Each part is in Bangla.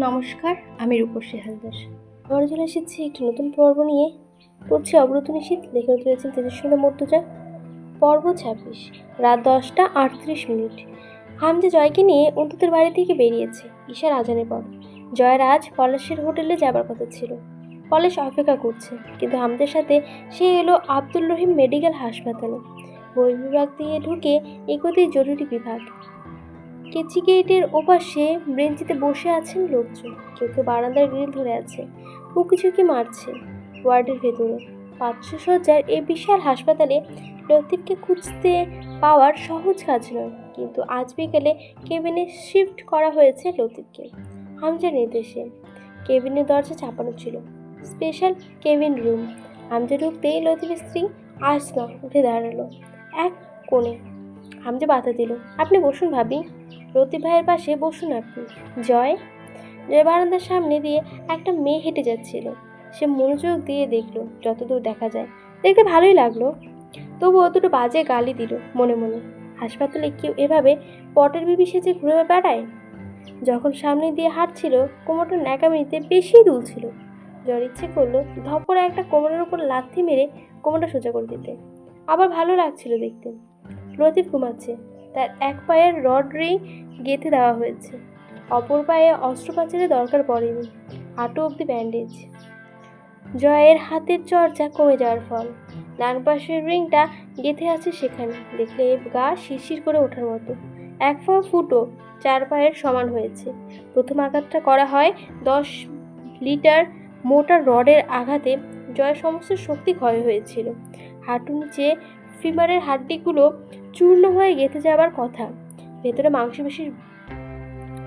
নমস্কার, আমি রূপসী হালদার। আমরা চলে এসেছি একটি নতুন পর্ব নিয়ে। পড়ছি অবরত নিশীত লেখা তুলেছেন তেজস্বী মর্তুজা। পর্ব ছাব্বিশ, রাত দশটা আটত্রিশ মিনিট। হামজা জয়কে নিয়ে অন্তুতের বাড়ি থেকে বেরিয়েছে ঈশার আজানের পর জয়ের আজ পলাশের হোটেলে যাবার কথা ছিল। পলাশ অপেক্ষা করছে, কিন্তু হামজার সাথে সে এলো আব্দুল রহিম মেডিকেল হাসপাতালে। বই বিভাগ দিয়ে ঢুকে এগোতেই জরুরি বিভাগ। কেচি গেটের ওপাশে বেঞ্চিতে বসে আছেন লোকজন। কেউ কেউ বারান্দার গ্রিল ধরে আছে। উঁকি ঝুঁকি মারছে ওয়ার্ডের ভেতরে। পাঁচশো সজ্জার এই বিশাল হাসপাতালে লতিফকে খুঁজতে পাওয়ার সহজ কাজ নয়, কিন্তু আজ বিকেলে কেবিনে শিফট করা হয়েছে লতিফকে। হামজার নির্দেশে কেবিনের দরজা চাপানো ছিল। Special cabin room. হামজা ঢুকতেই লতিফের স্ত্রী আসমা উঠে দাঁড়াল। এক কোণে হামজা বাধা দিল, আপনি বসুন ভাবি। ভাইয়ের পাশে বসুন আপনি জয় জয় বারান্দার সামনে দিয়ে একটা মেয়ে হেঁটে যাচ্ছিল। সে মনোযোগ দিয়ে দেখল, যতদূর দেখা যায়। দেখতে ভালোই লাগল। তবুও দুটো বাজে গালি দিল মনে মনে। হাসপাতালে কেউ এভাবে পটের বিবি সেজে ঘুরে বেড়ায়? যখন সামনে দিয়ে হাঁটছিল, কোমরটা ন্যাকামিতে বেশি দুলছিল। জ্বর ইচ্ছে করল ধপরে একটা কোমরের উপর লাথি মেরে কোমরটা সোজা করে দিতে। আবার ভালো লাগছিল দেখতে। লতিফ ঘুমাচ্ছে। তার এক পায়ের রড রিং গেঁথে দেওয়া হয়েছে। অপর পায়ে অস্ত্রোপচারের দরকার পড়েনি। হাঁটু অবধি ব্যান্ডেজ জয়ের হাতের চর্চা কমে যাওয়ার ফল। ডান পাশের রিংটা গেঁথে আছে সেখানে। দেখলে গা শিরশির করে ওঠার মতো। এক পা ফুটো চার পায়ের সমান হয়েছে। প্রথম আঘাতটা করা হয় দশ লিটার মোটা রডের আঘাতে। জয়ের সমস্ত শক্তি ক্ষয় হয়েছিল। হাঁটু নিচে ফিমারের হাড্ডিগুলো চূর্ণ হয়ে গেঁথে যাবার কথা। ভেতরে মাংসপেশির,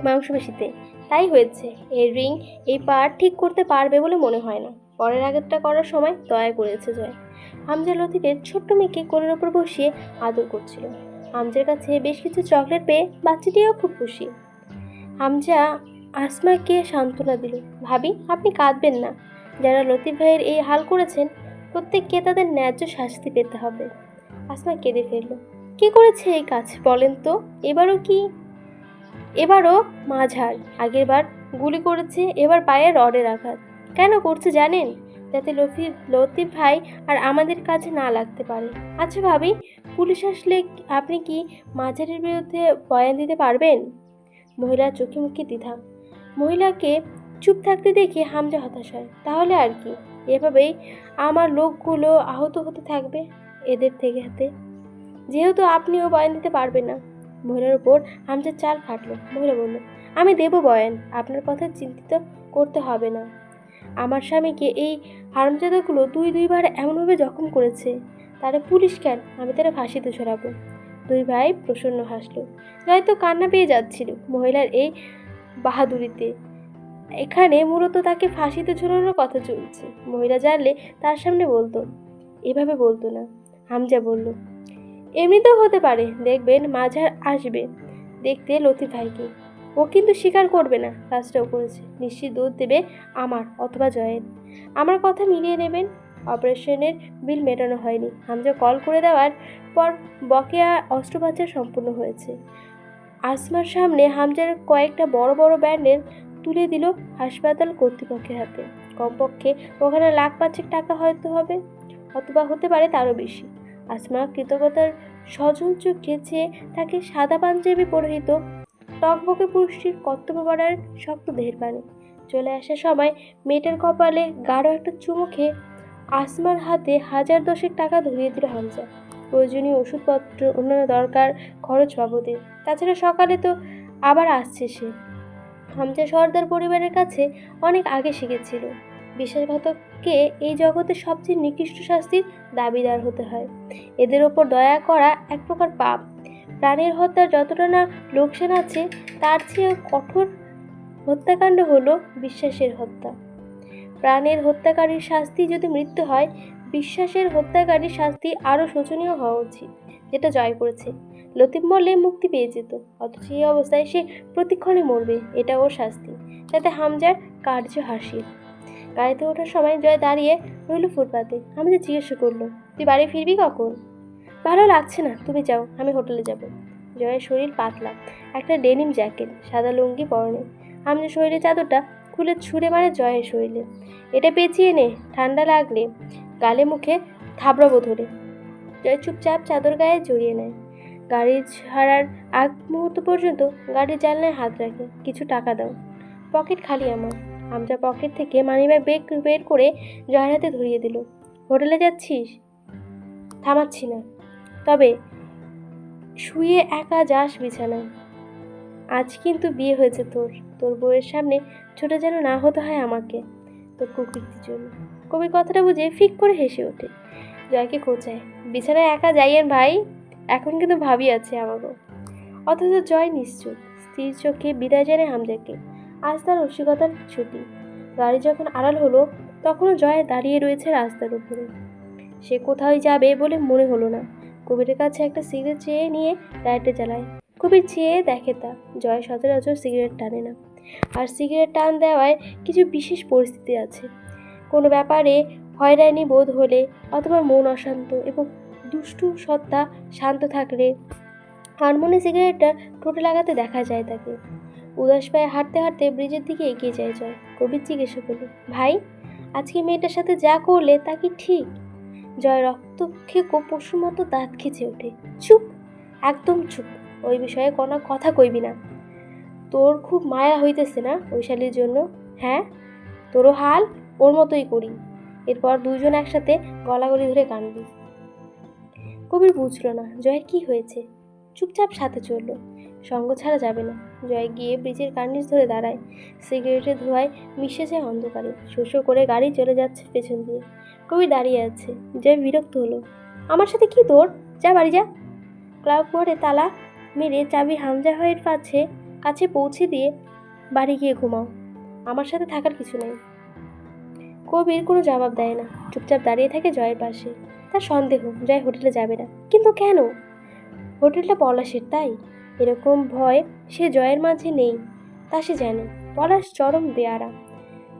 মাংসপেশিতে। তাই হয়েছে, এই রিং এই পার ঠিক করতে পারবে বলে মনে হয় না। পরের আঘাতটা করার সময় দয়া করেছে জয়। হামজা লতিফের ছোট্ট মেয়েকে কোলের ওপর বসিয়ে আদর করছিল। হামজার কাছে বেশ কিছু চকলেট পেয়ে বাচ্চাটিও খুব খুশি। হামজা আসমাকে সান্ত্বনা দিল, ভাবি, আপনি কাঁদবেন না। যারা লতিফ ভাইয়ের এই হাল করেছেন, প্রত্যেককে তাদের ন্যায্য শাস্তি পেতে হবে। আসমা কেঁদে ফেলল, কে করেছে এই কাজ বলেন তো? এবারও কি? এবারও মাঝার, আগেরবার গুলি করেছে, এবার পায়ে রডের আঘাত। কেন করছে জানেন? যাতে লতিফ লতিফ ভাই আর আমাদের কাছে না লাগতে পারে। আচ্ছা ভাবি, পুলিশ আসলে আপনি কি মাঝারের বিরুদ্ধে বয়ান দিতে পারবেন? মহিলার চোখে মুখে দ্বিধা। মহিলাকে চুপ থাকতে দেখে হামজা হতাশ হয়। তাহলে আর কি? এভাবেই আমার লোকগুলো আহত হতে থাকবে। এদের থেকে হাতে। যেহেতু আপনিও বয়ান দিতে পারবেন না। মহিলার উপর হামজার চাল ফাটলো। মহিলা বলল, আমি দেব বয়ান। আপনার কথা চিন্তিত করতে হবে না। আমার স্বামীকে এই হারামজাদাগুলো দুই দুইবার এমনভাবে জখম করেছে। তারা পুলিশ কেন? আমি তারা ফাঁসিতে ছড়াবো। দুই ভাই প্রসন্ন হাসলো। হয়তো কান্না পেয়ে যাচ্ছিল মহিলার এই বাহাদুরিতে। এখানে মূলত তাকে ফাঁসিতে ঝোলানোর কথা চলছে। মহিলা জানলে তার সামনে বলতো, এভাবে বলতো না। হামজা বলল, এমনিতেও হতে পারে, দেখবেন মাঝার আসবে। দেখতে লতিফ ভাইকে, ও কিন্তু স্বীকার করবে না কাজটাও করেছে, নিশ্চিত দুধ দেবে আমার অথবা জয়ের। আমার কথা মিলিয়ে নেবেন? অপারেশনের বিল মেটানো হয়নি। হামজা কল করে দেওয়ার পর বকেয়া অস্ত্রোপচার সম্পূর্ণ হয়েছে। আসমার সামনে হামজার কয়েকটা বড় বড় ব্যান্ডেল তুলে দিল হাসপাতাল কর্তৃপক্ষের হাতে। কমপক্ষে ওখানে লাখ পাঁচেক টাকা হয়তো হবে, অথবা হতে পারে তারও বেশি। আসমা কৃতজ্ঞতার সজল চোখে চেয়ে তাকে সাদা পাঞ্জাবি পরিহিত টকবকে পুরুষটির কর্তব্য বাড়ার শক্ত দেহের পানি চলে আসার সময় মেয়েটার কপালে গাঢ় একটা চুমু খেয়ে আসমার হাতে হাজার দশেক টাকা ধরিয়ে দিল হামজা। প্রয়োজনীয় ওষুধপত্র, অন্যান্য দরকার, খরচ বাবদে। তাছাড়া সকালে তো আবার আসছে সে। হামজা সর্দার পরিবারের কাছে অনেক আগে শিখেছিল। বিশ্বাসঘাতককে এই জগতে সবচেয়ে নিকৃষ্ট শাস্তির দাবিদার হতে হয়। এদের ওপর দয়া করা এক প্রকার পাপ। প্রাণীর হত্যার যতটা না লোকসান আছে, তার চেয়ে কঠোর হত্যাকাণ্ড হলো বিশ্বাসের হত্যা। প্রাণের হত্যাকারীর শাস্তি যদি মৃত্যু হয়, বিশ্বাসের হত্যাকারীর শাস্তি আরও শোচনীয় হওয়া উচিত, যেটা জয় করেছে। লতিফ মরলে মুক্তি পেয়ে যেত, অথচ এই অবস্থায় সে প্রতিক্ষণে মরবে এটা ওর শাস্তি। যাতে হামজার কার্য হাসিল। গাড়িতে ওঠার সময় জয় দাঁড়িয়ে রইল ফুটপাতে। আমি যে জিজ্ঞেস করল তুই বাড়ি ফিরবি কখন? ভালো লাগছে না, তুমি যাও, আমি হোটেলে যাব। জয়ের শরীর পাতলা, একটা ডেনিম জ্যাকেট, সাদা লুঙ্গি পরনে। হামজা শরীরে চাদরটা খুলে ছুঁড়ে মারে জয়ের শরীরে। এটা পেঁচিয়ে নে, ঠান্ডা লাগলে। গালে মুখে থাবড়াবো ধরে। জয় চুপচাপ চাদর গায়ে জড়িয়ে নেয়। গাড়ি ছাড়ার আগ মুহূর্ত পর্যন্ত গাড়ির জানলায় হাত রাখে, কিছু টাকা দাও, পকেট খালি আমার। হামজা পকেট থেকে মানিব্যাগ বেগ বের করে জয়ের হাতে ধরিয়ে দিল। হোটেলে যাচ্ছিস? থামাচ্ছি না। তবে শুয়ে একা যাস বিছানায়। আজ কিন্তু বিয়ে হয়েছে তোর। তোর বউয়ের সামনে ছোট যেন না হতে হয় আমাকে, তোর কুকীর্তির জন্য। কবির কথাটা বুঝে ফিক করে হেসে ওঠে। জয়কে কোচায় বিছানায় একা যাইয়েন ভাই, এখন কিন্তু ভাবি আছে আমাকেও। অথচ জয় নিশ্চুপ। স্ত্রীর চোখে বিদায় জানে হামজাকে আজ তার রসিকতার ছুটি। গাড়ি যখন আড়াল হলো, তখনও জয় দাঁড়িয়ে রয়েছে রাস্তার উপরে। সে কোথাও যাবে বলে মনে হলো না। কবিরের কাছে একটা সিগারেট চেয়ে নিয়ে লাইটে জ্বালায় কবির চেয়ে দেখে তা। জয় সচরাচর সিগারেট টানে না। আর সিগারেট টান দেওয়ায় কিছু বিশেষ পরিস্থিতি আছে। কোনো ব্যাপারে হয়রানি বোধ হলে অথবা মন অশান্ত এবং দুষ্টু সত্তা শান্ত থাকলে হারমোনি সিগারেটটা ঠোঁটে লাগাতে দেখা যায় তাকে। উদাস পায়ে হাঁটতে হাঁটতে ব্রিজের দিকে এগিয়ে যায় জয়। কবির জিজ্ঞেস করল, ভাই, আজকে মেয়েটার সাথে যা করলে তা কি ঠিক? জয় রক্তক্ষেকো পশুর মতো দাঁত খিচে ওঠে। চুপ, একদম চুপ। ওই বিষয়ে কোনো কথা কইবি না। তোর খুব মায়া হইতেছে না ওই শালির জন্য? হ্যাঁ? তোরও হাল ওর মতোই করি। এরপর দুজন একসাথে গলাগলি ধরে কানবি কবির বুঝলো না, জয়ের কি হয়েছে? চুপচাপ সাথে চলল। সঙ্গ ছাড়া যাবে না। জয় গিয়ে ব্রিজের কার্নিশ ধরে দাঁড়ায়। সিগারেটের ধোঁয়ায় মিশে যায় অন্ধকারে। শোষো করে গাড়ি চলে যাচ্ছে পেছন দিয়ে। কবি দাঁড়িয়ে আছে। জয় বিরক্ত হলো। আমার সাথে কি তোর? যা বাড়ি যা। ক্লাব মোড়ে তালা মেরে চাবি হামজা হয়ের কাছে কাছে পৌঁছে দিয়ে বাড়ি গিয়ে ঘুমাও। আমার সাথে থাকার কিছু নেই। কবির কোনো জবাব দেয় না। চুপচাপ দাঁড়িয়ে থাকে জয়ের পাশে। তার সন্দেহ, জয় হোটেলে যাবে না। কিন্তু কেন? হোটেলটা পলাশের, তাই? এরকম ভয় সে জয়ের মাঝে নেই, তা সে জানে। পলাশ চরম বেয়ারা।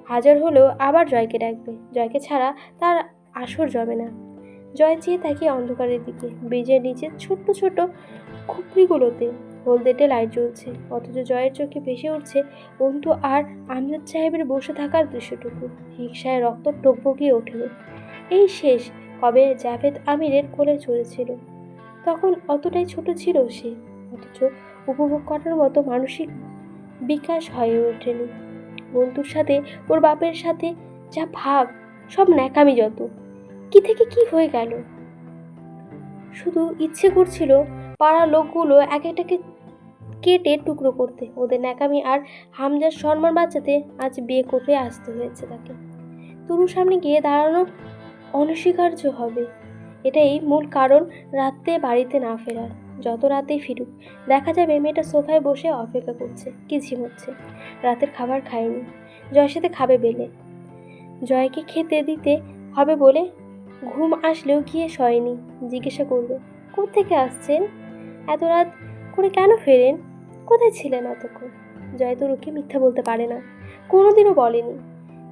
হাজার হলেও আবার জয়কে ডাকবে। জয়কে ছাড়া তার আসর জমে না। জয় চেয়ে তাকিয়ে অন্ধকারের দিকে। ব্রিজের নিচে ছোট্ট ছোট খুপড়িগুলোতে। হলদেটে লাইট জ্বলছে। অথচ জয়ের চোখে ভেসে উঠছে অন্তু আর আমজাদ সাহেবের বসে থাকার দৃশ্যটুকু। হিংসায় রক্ত টকবগিয়ে উঠল এই শেষ, কবে জাভেদ আমিরের কোলে চলেছিল তখন অতটাই ছোট ছিল সে। অথচ উপভোগ করার মতো মানসিক বিকাশ হয়ে ওঠেনি। বন্ধুর সাথে, ওর বাপের সাথে যা ভাব, সব ন্যাকামি যত। কি থেকে কি হয়ে গেল? শুধু ইচ্ছে করছিল পাড়ার লোকগুলো এক একটাকে কেটে টুকরো করতে। ওদের ন্যাকামি আর হামজার সম্মান বাঁচাতে আজ বিয়ে করে আসতে হয়েছে তাকে। তরুর সামনে গিয়ে দাঁড়ানো অনস্বীকার্য হবে। এটাই মূল কারণ রাতে বাড়িতে না ফেরার। যত রাতেই ফিরুক, দেখা যাবে মেয়েটা সোফায় বসে অপেক্ষা করছে, কি ঝিমোচ্ছে রাতের খাবার খায়নি। জয়ের সাথে খাবে বেলে। জয়কে খেতে দিতে হবে বলে ঘুম আসলেও গিয়ে শয়নি জিজ্ঞাসা করবে থেকে আসছেন? এত রাত করে কেন ফেরেন? কোথায় ছিলেন এতক্ষণ? জয় তো তরুকে মিথ্যা বলতে পারে না, কোনোদিনও বলেনি।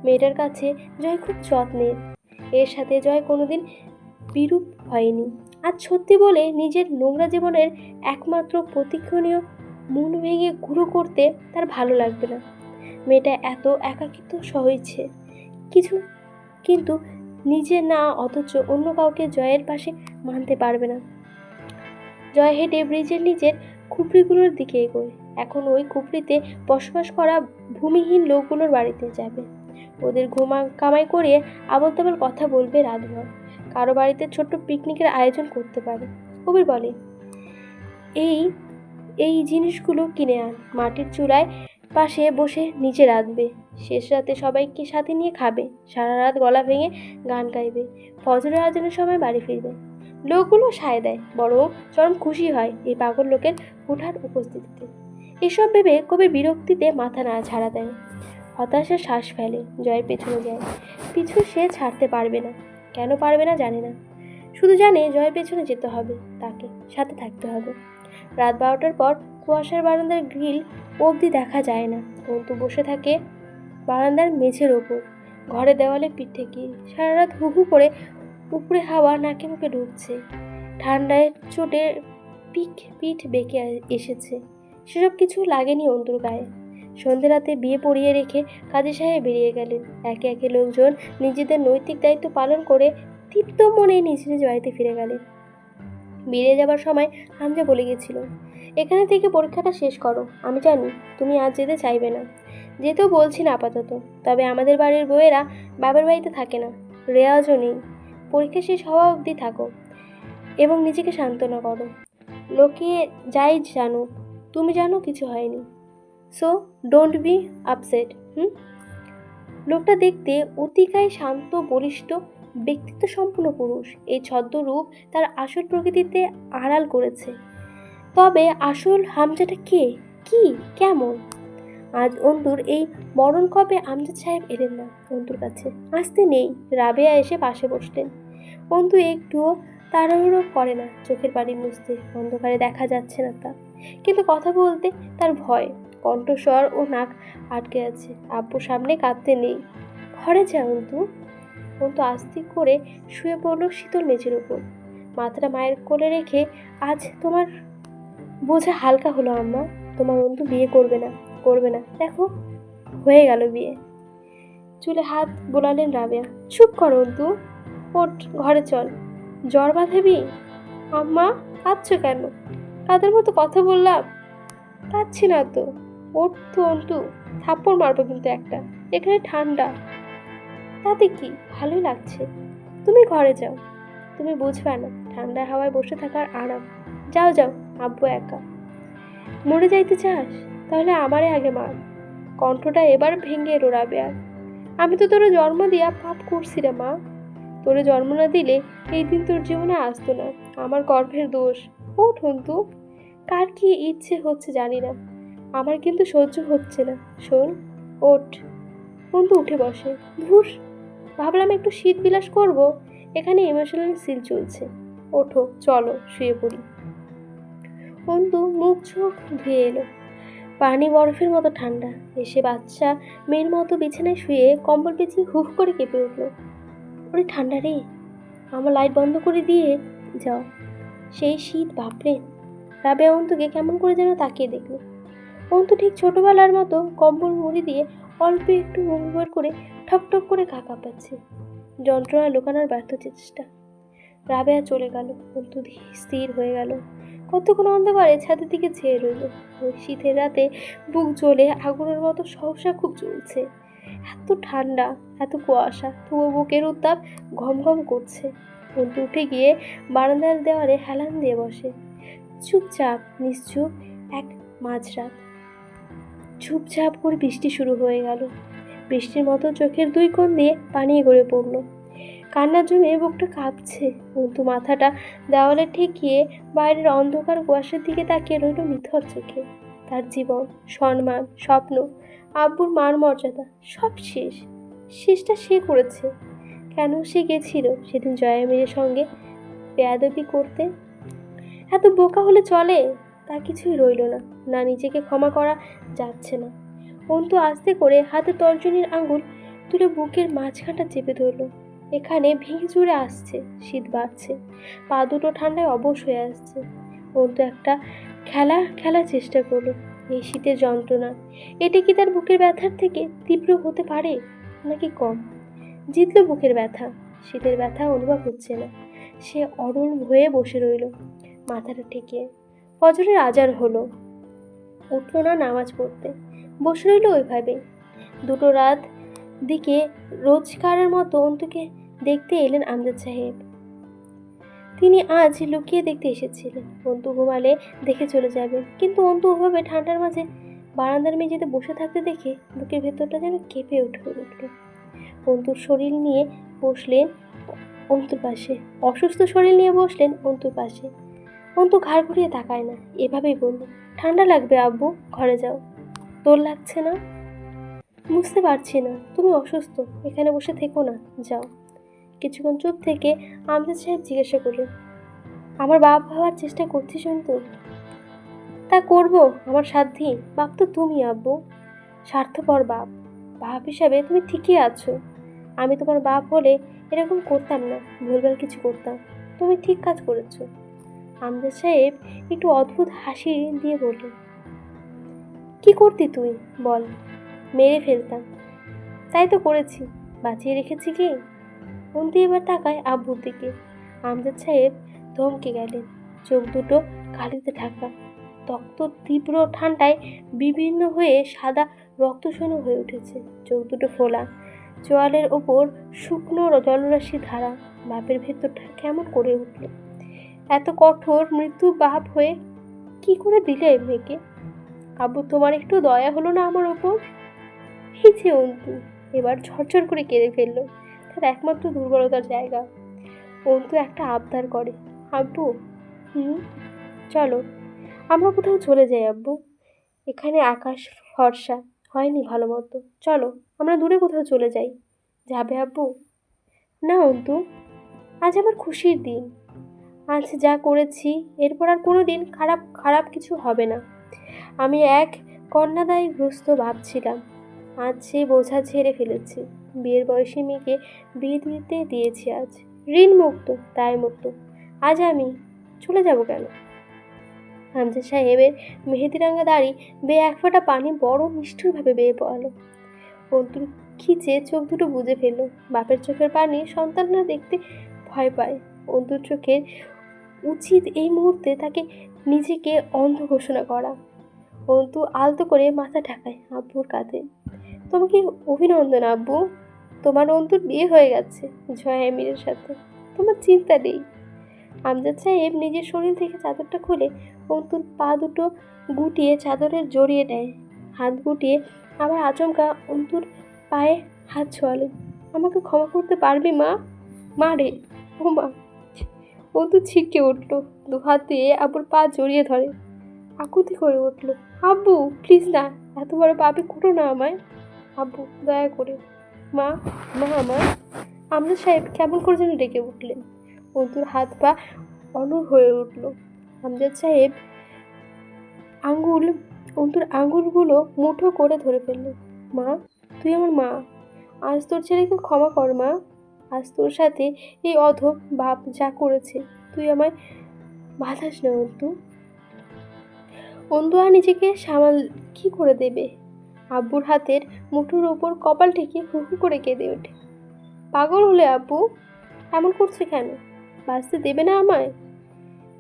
মেয়েটার কাছে জয় খুব যত্নের। এর সাথে জয় কোনোদিন বিরূপ হয়নি। আজ সত্যি বলে নিজের নোংরা জীবনের একমাত্র প্রতিক্ষণীয় মন ভেঙে গুঁড়ো করতে তার ভালো লাগবে না। মেয়েটা এত একাকিত্ব সহইছে কিছু কিন্তু নিজে না, অথচ অন্য কাউকে জয়ের পাশে মানতে পারবে না। জয় হেঁটে ব্রিজের নিচের খুপড়িগুলোর দিকে এগোয়। এখন ওই খুপড়িতে বসবাস করা ভূমিহীন লোকগুলোর বাড়িতে যাবে। ওদের ঘুমা কামাই করিয়ে আবল তাবল কথা বলবে রাতভর কারও বাড়িতে ছোট্ট পিকনিকের আয়োজন করতে পারে। কবির বলে, এই এই জিনিসগুলো কিনে আন। মাটির চূড়ায় পাশে বসে নিচে রাঁধবে। শেষ রাতে সবাইকে সাথে নিয়ে খাবে। সারা রাত গলা ভেঙে গান গাইবে। ফজরের আয়োজনের সময় বাড়ি ফিরবে। লোকগুলো সায় দেয়। বরং চরম খুশি হয় এই পাগল লোকের হুঠার উপস্থিতিতে। এসব ভেবে কবির বিরক্তিতে মাথা না ছাড়া দেয়। হতাশা শ্বাস ফেলে। জয়ের পেছনে যায়। পিছু সে ছাড়তে পারবে না। কেন পারবে না জানে না। শুধু জানে জয়ের পেছনে যেতে হবে, তাকে সাথে থাকতে হবে। রাত বারোটার পর কুয়াশার বারান্দার গ্রিল অবধি দেখা যায় না। অন্তু বসে থাকে বারান্দার মেঝের ওপর। ঘরে দেওয়ালে পিঠ ঠেকিয়ে সারা রাত হু করে উপরে হাওয়া নাকে মুখে ঢুকছে। ঠান্ডায় চোটে পিঠ পিঠ বেঁকে এসেছে। সেসব কিছু লাগেনি অন্তুর গায়ে। সন্ধে রাতে বিয়ে পড়িয়ে রেখে কাজী সাহেব বেরিয়ে গেলেন। একে একে লোকজন নিজেদের নৈতিক দায়িত্ব পালন করে তৃপ্ত মনে নিজ নিজ বাড়িতে ফিরে গেলেন। বেরিয়ে যাবার সময় হামজা বলে গেছিল, এখানে থেকে পরীক্ষাটা শেষ করো। আমি জানি তুমি আজ যেতে চাইবে না। যেতেও বলছি না আপাতত, তবে আমাদের বাড়ির বউয়েরা বাবার বাড়িতে থাকে না। রেওয়াজও নেই। পরীক্ষা শেষ হওয়া অবধি থাকো এবং নিজেকে সান্ত্বনা করো। লোকে যাই জানুক, তুমি জানো কিছু হয়নি। So don't be upset hmm? লোকটা দেখতে অতিকায় শান্ত, বলিষ্ঠ ব্যক্তিত্ব সম্পূর্ণ পুরুষ। এই ছদ্মরূপ তার আসল প্রকৃতিতে আড়াল করেছে। তবে আসল হামজাটা কে? কি? কেমন? আজ অন্তুর এই মরণ কবে আমজাদ সাহেব এলেন না? অন্তুর কাছে আসতে নেই। রাবেয়া এসে পাশে বসলেন। অন্তু একটুও তাড়াহুড়ো করে না। চোখের পানি মুছতে। অন্ধকারে দেখা যাচ্ছে না তা। কিন্তু কথা বলতে তার ভয়। কণ্ঠস্বর ও নাক আটকে আছে। আব্বু সামনে কাঁদতে নেই। ঘরে যা অন্তু অন্তু আস্তে করে শুয়ে পড়ল শীতল মেঝের উপর। মাথাটা মায়ের কোলে রেখে আজ তোমার বোঝা হালকা হলো আম্মা। তোমার অন্তু বিয়ে করবে না করবে না। দেখো, হয়ে গেল বিয়ে। চুলে হাত বোলালেন রাবেয়া। চুপ করো অন্তু। ওঠ, ঘরে চল। জ্বর বাঁধাবি? আম্মা, কাঁদছো কেন? কাদের মতো কথা বললাম? কাঁদছি না তো। তো অন্তু থাপ্পড় মারবো কিন্তু একটা। এখানে ঠান্ডা। তাতে কি? ভালোই লাগছে। তুমি ঘরে যাও। তুমি বুঝবে না ঠান্ডা হাওয়ায় বসে থাকার আরাম। যাও যাও, আব্বু একা। মরে যাইতে চাস? তাহলে আমারে আগে মার। কণ্ঠটা এবার ভেঙে এলো রাবেয়ার। আমি তো তোর জন্ম দিয়া পাপ করছি রে মা। তোরে জন্ম না দিলে এই দিন তোর জীবনে আসতো না। আমার গর্ভের দোষ। ও ঠন্তু কার কি ইচ্ছে হচ্ছে জানি না। আমার কিন্তু সহ্য হচ্ছে না। শোন, ওঠ। বন্ধু উঠে বসে। ধুস, ভাবলাম একটু শীত বিলাস করব। এখানে ইমোশনাল সিল চলছে। ওঠো, চলো, শুয়ে পড়ি। বন্ধু, মুখ, চোখ ধুয়ে এলো। পানি বরফের মতো ঠান্ডা। এসে বাচ্চা মেয়ের মতো বিছানায় শুয়ে কম্বল পেঁচিয়ে হুফ করে কেঁপে উঠল। ওরে ঠান্ডা রে, আমার লাইট বন্ধ করে দিয়ে যাও। সেই শীত বাপরে রাবে অন্তুকে কেমন করে যেন তাকিয়ে দেখল। অন্তু ঠিক ছোটবেলার মতো কম্বল মুড়ি দিয়ে অল্প একটু বের করে ঠক ঠক করে গা কাঁপাচ্ছে। যন্ত্রণা লুকানোর ব্যর্থ চেষ্টা। রাবেয়া চলে গেল। অন্তু স্থির হয়ে গেল। কতক্ষণ অন্ধকারে ছাদের দিকে চেয়ে রইল। শীতের রাতে বুক জ্বলে আগুনের মতো সহসা খুব জ্বলছে। এত ঠান্ডা, এত কুয়াশা তবু বুকের উত্তাপ ঘম ঘম করছে। অন্তু উঠে গিয়ে বারান্দার দেওয়ালে হেলান দিয়ে বসে। চুপচাপ, নিশ্চুপ এক মাঝরাত। চুপচাপ করে বৃষ্টি শুরু হয়ে গেল। বৃষ্টির মতো চোখের দুই কোণ দিয়ে পানি গড়ে পড়ল। কান্নার জন্য বুকটা কাঁপছে। কিন্তু মাথাটা দেওয়ালে ঠেকিয়ে বাইরের অন্ধকার কুয়াশার দিকে তাকিয়ে রইল নিথর চোখে। তার জীবন, সম্মান, স্বপ্ন, আব্বুর মান মর্যাদা সব শেষ। শেষটা সে করেছে। কেন সে গেছিল সেদিন জয়ামিরের সঙ্গে বেয়াদবি করতে? এত বোকা হলে চলে? তা কিছুই রইল না। না নিজেকে ক্ষমা করা যাচ্ছে না। অন্তু আস্তে করে হাতে তর্জনীর আঙুল তুলে বুকের মাঝখানটা চেপে ধরল। এখানে ভেঙে চুরে আসছে, শীত বাড়ছে পা দুটো ঠান্ডায় অবশ হয়ে আসছে। অন্তু একটা খেলা, খেলার চেষ্টা করল, এই শীতের যন্ত্রণা। এটা কি তার বুকের ব্যথার থেকে তীব্র হতে পারে, নাকি কম? জিতল বুকের ব্যথা, শীতের ব্যথা অনুভব হচ্ছে না। সে অরুণ হয়ে বসে রইল, মাথাটা ঠেকিয়ে। ফজরের আজান হলো। উঠল না নামাজ পড়তে। বসে রইল ওইভাবে। দুটো রাত দিকে রোজকারের মতো অন্তুকে দেখতে এলেন আমজাদ সাহেব। তিনি আজ লুকিয়ে দেখতে এসেছিলেন। অন্তু ঘুমালে দেখে চলে যাবেন কিন্তু অন্তু ওভাবে ঠান্ডার মাঝে বারান্দার মেঝেতে বসে থাকতে দেখে বুকের ভেতরটা যেন কেঁপে উঠে, উঠল। অন্তুর শরীর নিয়ে বসলেন অন্তুর পাশে। অসুস্থ শরীর নিয়ে বসলেন অন্তুর পাশে। অন্তু ঘাড় ঘুরিয়ে তাকায় না। এভাবেই বলল ঠান্ডা লাগবে, আব্বু। ঘরে যাও। তোর লাগছে না? বুঝতে পারছি না। তুমি অসুস্থ। এখানে বসে থেকো না। যাও। কিছুক্ষণ চুপ থেকে আমজাদ সাহেব জিজ্ঞাসা করলেন, আমার বাপ হওয়ার চেষ্টা করছিস তো তা করব। আমার সাধ্যি। বাপ তো তুমি, আব্বু। স্বার্থপর বাপ। বাপ হিসাবে তুমি ঠিকই আছো। আমি তোমার বাপ হলে এরকম করতাম না। ভুলভাল কিছু করতাম। তুমি ঠিক কাজ করেছ। আমজাদ সাহেব একটু অদ্ভুত হাসি দিয়ে বললেন, কি করতি তুই? বল, মেরে ফেলতাম। তাই তো করেছি। বাঁচিয়ে রেখেছি কি? অন্তি এবার তাকায় আব্বুর দিকে। আমজাদ সাহেব ধমকে গেলেন, চোখ দুটো কালিতে ঢাকা। তক্ত তীব্র ঠান্ডায় বিভিন্ন হয়ে সাদা রক্তশূন্য হয়ে উঠেছে। চোখ দুটো ফোলা। চোয়ালের ওপর শুকনো জলরাশি ধারা। বাপের ভেতরটা কেমন করে উঠল। এত কঠোর মৃত্যু বাপ হয়ে কি করে দিলে মেয়েকে? আব্বু, তোমার একটু দয়া হলো না আমার ওপর? হিছে অন্তু, এবার ঝরঝর করে কেঁদে ফেলল। তার একমাত্র দুর্বলতার জায়গা। অন্তু একটা আবদার করে, আব্বু, হুম, চলো, আমরা কোথাও চলে যাই আব্বু। এখানে আকাশ ফর্সা, হয়নি ভালো মতো। চলো, আমরা দূরে কোথাও চলে যাই। যাবে আব্বু? না অন্তু, আজ আমার খুশির দিন। আজ যা করেছি, এরপর আর কোনো দিন খারাপ খারাপ কিছু হবে না। আমি এক কন্যাদায়ী গ্রস্ত ভাবছিলাম, আজ সে বোঝা ঝেড়ে ফেলেছি। বিয়ের বয়সী মেয়েকে বিয়ে দিতে দিয়েছি আজ। ঋণ মুক্ত মুক্ত। আজ আমি চলে যাব কেন? হামজা সাহেবের মেহেদিরাঙ্গা দাড়ি বেয়ে এক ফোঁটা পানি বড় নিষ্ঠুরভাবে বেয়ে পড়ালো। অন্তুর খিচে চোখ দুটো বুঝে ফেলল। বাপের চোখের পানি সন্তানরা দেখতে ভয় পায়। অন্তুর চোখের উচিত এই মুহূর্তে তাকে নিজেকে অন্ধ ঘোষণা করা। অন্তু আলতো করে মাথা ঢাকায়, আব্বুর কাঁধে। তোমাকে অভিনন্দন, আব্বু? তোমার অন্তুর বিয়ে হয়ে গেছে, জয়া এমিরের সাথে। তোমার চিন্তা নেই। আমজাদ সাহেব নিজের শরীর থেকে চাদরটা খুলে অন্তুর পা দুটো গুটিয়ে চাদরের জড়িয়ে নেয়। হাত গুটিয়ে আবার আচমকা অন্তুর পায়ে হাত ছোয়ালেন আমাকে ক্ষমা করতে পারবি মা? মা রে, ও মা। অন্তু ছিটকে উঠল। দু হাত দিয়ে আব্বুর পা জড়িয়ে ধরে। আকুতি করে উঠল। আব্বু প্লিজ না, এত বড় পাপে কুটো না আমায়। আব্বু, দয়া করে। মা মা আমার। আমরা সাহেব কেমন করে যেন ডেকে উঠলেন। অন্তুর হাত পা অনর হয়ে উঠল। আমজাদ সাহেব আঙ্গুল অন্তুর আঙ্গুলগুলো মুঠো করে ধরে ফেলল মা, তুই আমার মা। আজ তোর ছেলেকে ক্ষমা কর মা। আজ তোর সাথে এই অধম বাপ যা করেছে, তুই আমায় বাধাস না, অন্তু। অন্তু আর নিজেকে সামাল কি করে দেবে? আব্বুর হাতের মুঠোর ওপর কপাল ঠেকে হু হু করে কেঁদে ওঠে। পাগল হলে আব্বু, এমন করছে কেন? বাঁচতে দেবে না আমায়?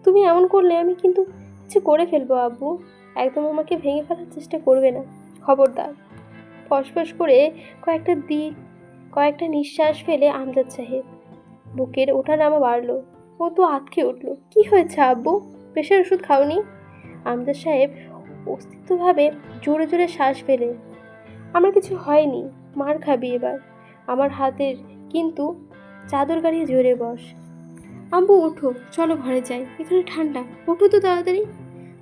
তুমি এমন করলে আমি কিন্তু কিছু করে ফেলব, আব্বু। একদম আমাকে ভেঙে ফেলার চেষ্টা করবে না, খবরদার। ফসফস করে কয়েকটা দিক কয়েকটা নিঃশ্বাস ফেলে আমজাদ সাহেব। বুকের ওঠা নামা বাড়লো। তো আটকে উঠল। কি হয়েছে আব্বু? প্রেশার ওষুধ খাওনি? আমজাদ সাহেব অস্তিত্বভাবে জোরে জোরে শ্বাস ফেলে। আমার কিছু হয়নি। মার খাবি এবার। আমার হাতের কিন্তু চাদর গাড়িয়ে জোরে বস। আব্বু ওঠো। চলো ঘরে যাই। এখানে ঠান্ডা। ওঠো তো তাড়াতাড়ি।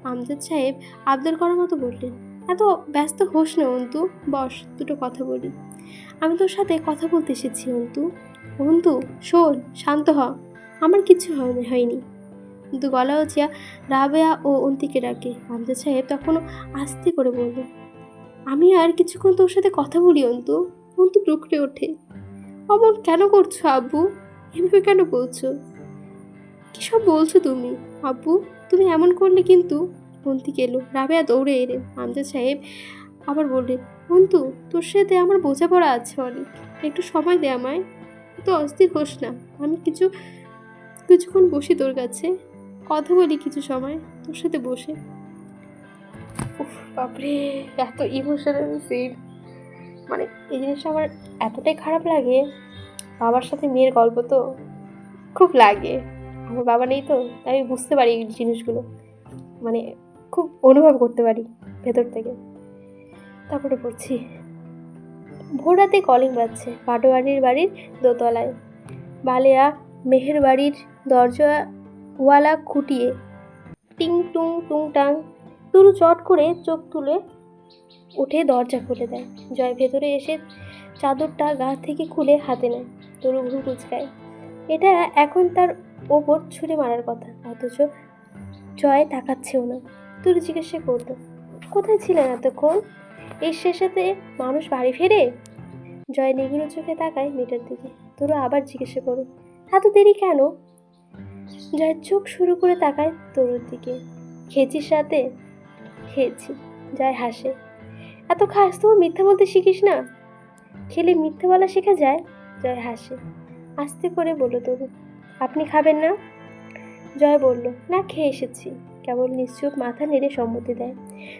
আমজাদ সাহেব আবদার করার মতো বললেন। এত ব্যস্ত হোস না অন্তু। বস, দুটো কথা বলি। আমি তোর সাথে কথা বলতে এসেছি, অন্তু। অন্তু, শোন, শান্ত হ। আমার কিছু হয়নি হয়নি। কিন্তু গলা উচিয়া রাবেয়া ও অন্তিকে ডাকে। আমজাদ সাহেব তখনও আস্তে করে বলল, আমি আর কিছুক্ষণ তোর সাথে কথা বলি, অন্তু। অন্তু টুকরে ওঠে। অমন কেন করছ, আব্বু? এভাবে কেন বলছো? কী সব বলছো তুমি? আব্বু, তুমি এমন করলে কিন্তু? অন্তিক এলো। রাবেয়া দৌড়ে এলেন আমজাদ সাহেব আবার বললেন অন্তু তোর সাথে আমার বোঝাপড়া আছে অনেক। একটু সময় দে আমায়। তো অস্থির হোস না। আমি কিছু, কিছুক্ষণ বসি তোর কাছে। কথা বলি কিছু সময়। তোর সাথে বসে। বাপরে। এত ইমোশনাল সিন মানে এই জিনিসটা আমার এতটাই খারাপ লাগে। বাবার সাথে মেয়ের গল্প তো খুব লাগে। আমার বাবা নেই তো, তাই আমি বুঝতে পারি এই জিনিসগুলো। মানে খুব অনুভব করতে পারি ভেতর থেকে। তারপরে পড়ছি। ভোর রাতে কলিং বাজছে, পাটোয়ারির বাড়ির দোতলায়। বালেয়া মেহের বাড়ির দরজা ওয়ালা খুঁটিয়ে টিং টুং টুং টাং তুরু চট করে চোখ তুলে উঠে দরজা খুলে দেয়। জয় ভেতরে এসে চাদরটা গা থেকে খুলে হাতে নেয় তরু ভ্রু কুচকায়। এটা এখন তার ওপর ছুঁড়ে মারার কথা, অথচ জয় তাকাচ্ছেও না। তুরু জিজ্ঞাসা করতো কোথায় ছিলেন এতক্ষণ? এর শেষেতে মানুষ বাড়ি ফেরে জয় নিগুড়ো চোখে তাকায় মেয়েটার দিকে। তোরা আবার জিজ্ঞাসা করো, এত দেরি কেন? জয় চোখ শুরু করে তাকায় তরুর দিকে। খেয়েছিস সাথে খেয়েছি। জয় হাসে, এত খাস তো মিথ্যা বলতে শিখিস না? খেলে মিথ্যা বলা শেখা যায়? জয় হাসে, আস্তে করে বলল তরু, আপনি খাবেন না? জয় বলল, না, খেয়ে এসেছি। কেবল নিশ্চুপ মাথা নেড়ে সম্মতি দেয়।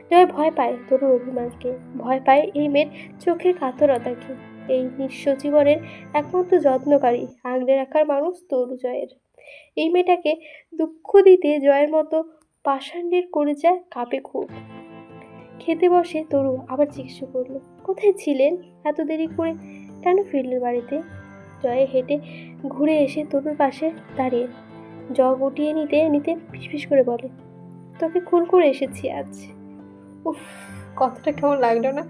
জয় ভয় পায় তরুর অভিমানকে, ভয় পায় এই মেয়ের চোখের কাতরতাকে। এই নিঃস্ব জীবনের একমাত্র যত্নকারী, আগলে রাখার মানুষ তরু জয়ের। এই মেয়েটাকে দুঃখ দিতে জয়ের মতো পাষাণ্ডের করে যায় কাপে খুব। খেতে বসে তরু আবার জিজ্ঞেস করল, কোথায় ছিলেন? এত দেরি করে কেন ফিরলেন বাড়িতে? জয়ে হেঁটে ঘুরে এসে তরুর পাশে দাঁড়িয়ে জগ উঠিয়ে নিতে নিতে ফিসফিস করে বলে তোকে খুন করে এসেছি আজ। উফ, কথাটা কেমন লাগল না?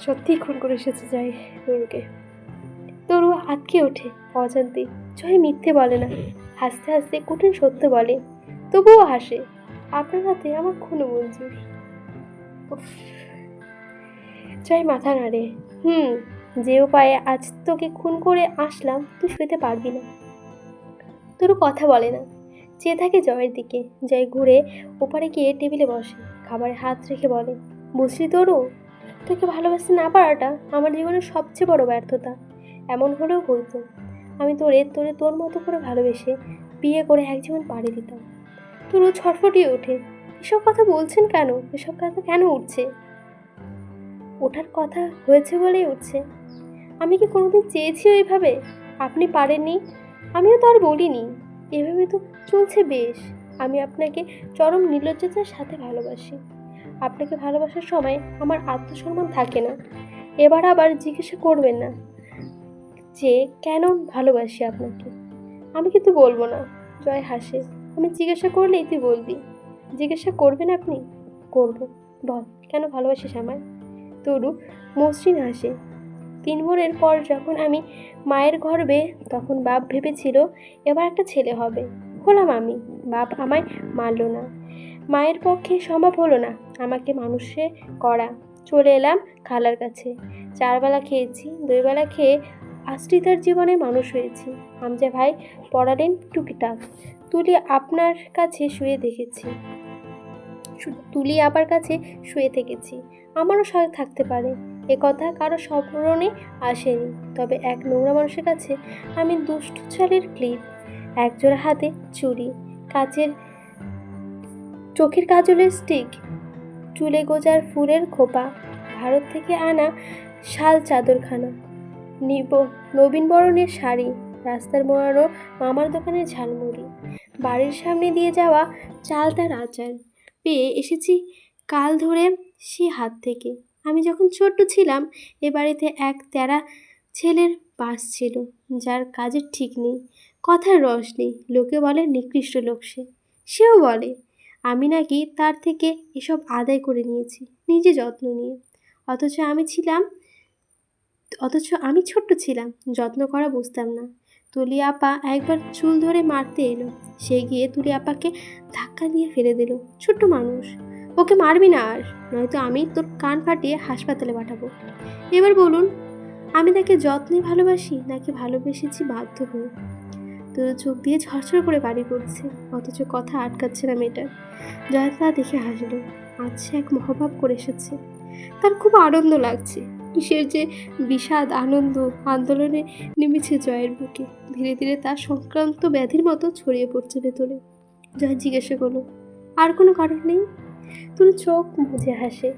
সত্যিই খুন করে এসেছে জয় তরুকে। তরু আটকে ওঠে অজান্তে। জয় মিথ্যে বলে না, হাসতে হাসতে কঠিন সত্য বলে। তবুও হাসে, আপনার হাতে আমার খুনও মঞ্জুর। জয় মাথা নাড়ে। হুম, যে উপায়ে আজ তোকে খুন করে আসলাম, তুই শুতে পারবি না। তোর কথা বলে না। চেয়ে থাকে জয়ের দিকে। জয় ঘুরে ওপারে গিয়ে টেবিলে বসে, খাবারে হাত রেখে বলে, বুঝলি তোরও তোকে ভালোবাসতে না পারাটা আমার জীবনের সবচেয়ে বড় ব্যর্থতা। এমন হলেও হইতো। আমি তোরে তোরে তোর মতো করে ভালোবেসে বিয়ে করে এক জীবন পাড়ি দিতাম। তোরও ছটফটিয়ে ওঠে, এসব কথা বলছেন কেন? এসব কথা কেন উঠছে? ওঠার কথা হয়েছে বলেই উঠছে। আমি কি কোনোদিন চেয়েছি ওইভাবে আপনি পারেননি? আমিও তো আর বলিনি। এভাবে তো চলছে বেশ। আমি আপনাকে চরম নির্লজ্জতার সাথে ভালোবাসি। আপনাকে ভালোবাসার সময় আমার আত্মসম্মান থাকে না। এবার আবার জিজ্ঞাসা করবেন না যে, কেন ভালোবাসি আপনাকে? আমি কিন্তু বলব না। জয় হাসে। আমি জিজ্ঞাসা করলেই তুই বলবি। জিজ্ঞাসা করবেন আপনি? করব। বল, কেন ভালোবাসিস আমায়? তরু মসৃণ হাসে। তিন বোনের পর যখন আমি মায়ের গর্বে তখন বাপ ভেবেছিল এবার একটা ছেলে হবে। হলাম আমি। বাপ আমায় মারল না। মায়ের পক্ষে সম্ভব হলো না আমাকে মানুষে করা। চলে এলাম খালার কাছে। চারবেলা খেয়েছি, দুইবেলা খেয়ে আশ্রিতার জীবনে মানুষ হয়েছি। হামজা ভাই পড়ালেন টুকিটাক। তুলি আপনার কাছে শুয়ে দেখেছি। তুলি আবার কাছে শুয়ে থেকেছি। আমারও সাথে থাকতে পারে। এ কথা কারও স্মরণে আসেনি। তবে এক নোংরা মানুষের কাছে আমি দুষ্ট চালের ক্লিপ। একজোড়া হাতে চুড়ি, কাচের, চোখের কাজলের স্টিক, চুলে গোজার ফুলের খোপা, ভারত থেকে আনা শাল চাদরখানা, নিব নবীন বরণের শাড়ি, রাস্তার মোড়ানো মামার দোকানের ঝালমুড়ি, বাড়ির সামনে দিয়ে যাওয়া চালতার আচার পেয়ে এসেছি কাল ধরে সে হাত থেকে। আমি যখন ছোট্ট ছিলাম, এ বাড়িতে এক তেরা ছেলের বাস ছিল, যার কাজের ঠিক নেই। কথার রস নেই। লোকে বলে, নিকৃষ্ট লোক সে। সেও বলে, আমি নাকি তার থেকে এসব আদায় করে নিয়েছি, নিজে যত্ন নিয়ে। অথচ আমি ছিলাম, অথচ আমি ছোট্ট ছিলাম, যত্ন করা বুঝতাম না। তুলি আপা একবার চুল ধরে মারতে এলো। সে গিয়ে তুলি আপাকে ধাক্কা দিয়ে ফেলে দিল। ছোট্ট মানুষ, ওকে মারবি না আর, নয়তো আমি তোর কান ফাটিয়ে হাসপাতালে পাঠাবো। এবার বলুন, আমি তাকে যত্নে ভালোবাসি নাকি ভালোবেসেছি বাধ্য হয়ে? তোর চোখ দিয়ে ঝরঝর করে বাড়ি করছে, অথচ কথা আটকাচ্ছে না মেয়েটার। জয় তা দেখে হাসলো আচ্ছা এক মহাভাব করে এসেছে। তার খুব আনন্দ লাগছে। কিসের যে বিষাদ আনন্দ আন্দোলনে নেমেছে জয়ের বুকে। ধীরে ধীরে তার সংক্রান্ত ব্যাধির মতো ছড়িয়ে পড়ছে ভেতরে। জয় জিজ্ঞাসা করল, আর কোনো কারণ নেই? তুমি চোখ বুঝে হাসে।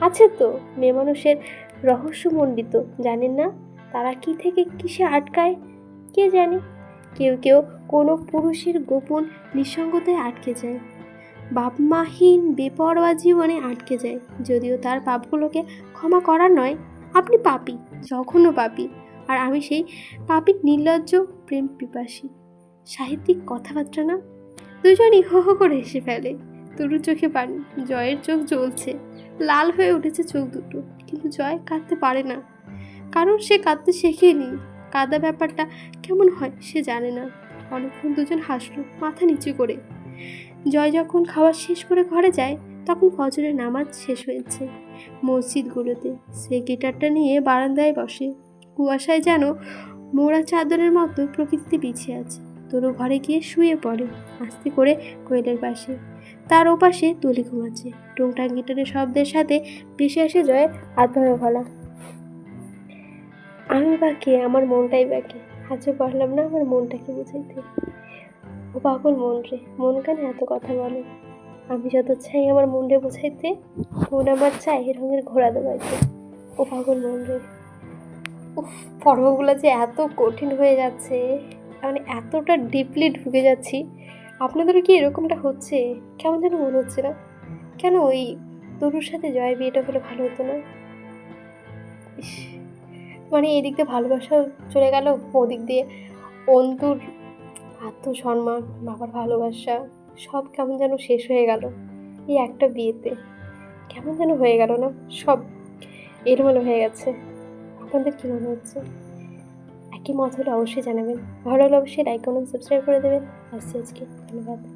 আছে তো, মেয়ে মানুষের রহস্যমণ্ডিত। জানেন না, তারা কি থেকে কিসে আটকায়? কে জানে? কেউ কেউ কোনো পুরুষের গোপন নিঃসঙ্গতায় আটকে যায়। বাপমাহীন বেপরোয়া জীবনে আটকে যায়। যদিও তার পাপগুলোকে ক্ষমা করার নয়, আপনি পাপি যখনও পাপি, আর আমি সেই পাপির নির্লজ্জ প্রেম পিপাসী। সাহিত্যিক কথাবার্তা না দুজনই হো হো করে হেসে ফেলে। তরু চোখে পানি, জয়ের চোখ জ্বলছে, লাল হয়ে উঠেছে চোখ দুটো, কিন্তু জয় কাঁদতে পারে না। কারণ সে কাঁদতে শেখেনি। কাদা ব্যাপারটা কেমন হয় সে জানে না। অনেকক্ষণ দুজন হাসলো, মাথা নিচু করে। জয় যখন খাওয়া শেষ করে ঘরে যায়, তখন ফজরের নামাজ শেষ হয়েছে। মসজিদগুলোতে সে গিটারটা নিয়ে বারান্দায় বসে। কুয়াশায় যেন মোড়া চাদরের মতো প্রকৃতিতে বিছিয়ে আছে। তরু ঘরে গিয়ে শুয়ে পড়ে, আস্তে করে কোয়েলের পাশে। তার ওপাশে তুলি ঘুমাচ্ছে। টুংটাং গিটারের শব্দের সাথে ভেসে আসে জয়ের আত্মভাবে আমি বাকি আমার মনটাই বাকি। আজও পারলাম না আমার মনটাকে বুঝাইতে। ও পাগল মন রে মন কেন এত কথা বলে? আমি যত চাই আমার মনরে বোঝাইতে মন আমার চাই রঙের ঘোড়া দোবাইতে ও পাগল মন রে। উফ পর্বগুলো যে এত কঠিন হয়ে যাচ্ছে মানে এতটা ডিপলি ঢুকে যাচ্ছি আপনাদেরও কি এরকমটা হচ্ছে? কেমন যেন মনে হচ্ছে না। কেন ওই তরুর সাথে জয়ের বিয়েটা হলে ভালো হতো না? ইস, মানে এদিক দিয়ে ভালোবাসা চলে গেল ওদিক দিয়ে অন্তুর আত্মসম্মান, বাবার ভালোবাসা, সব কেমন যেন শেষ হয়ে গেল এই একটা বিয়েতে। কেমন যেন হয়ে গেল না? সব এলোমেলো হয়ে গেছে। আপনাদের কী মনে হচ্ছে? একই মত হলে অবশ্যই জানাবেন। ভালো লাগলে অবশ্যই লাইক কমেন্ট সাবস্ক্রাইব করে দেবেন। আসছি আজকে। ধন্যবাদ।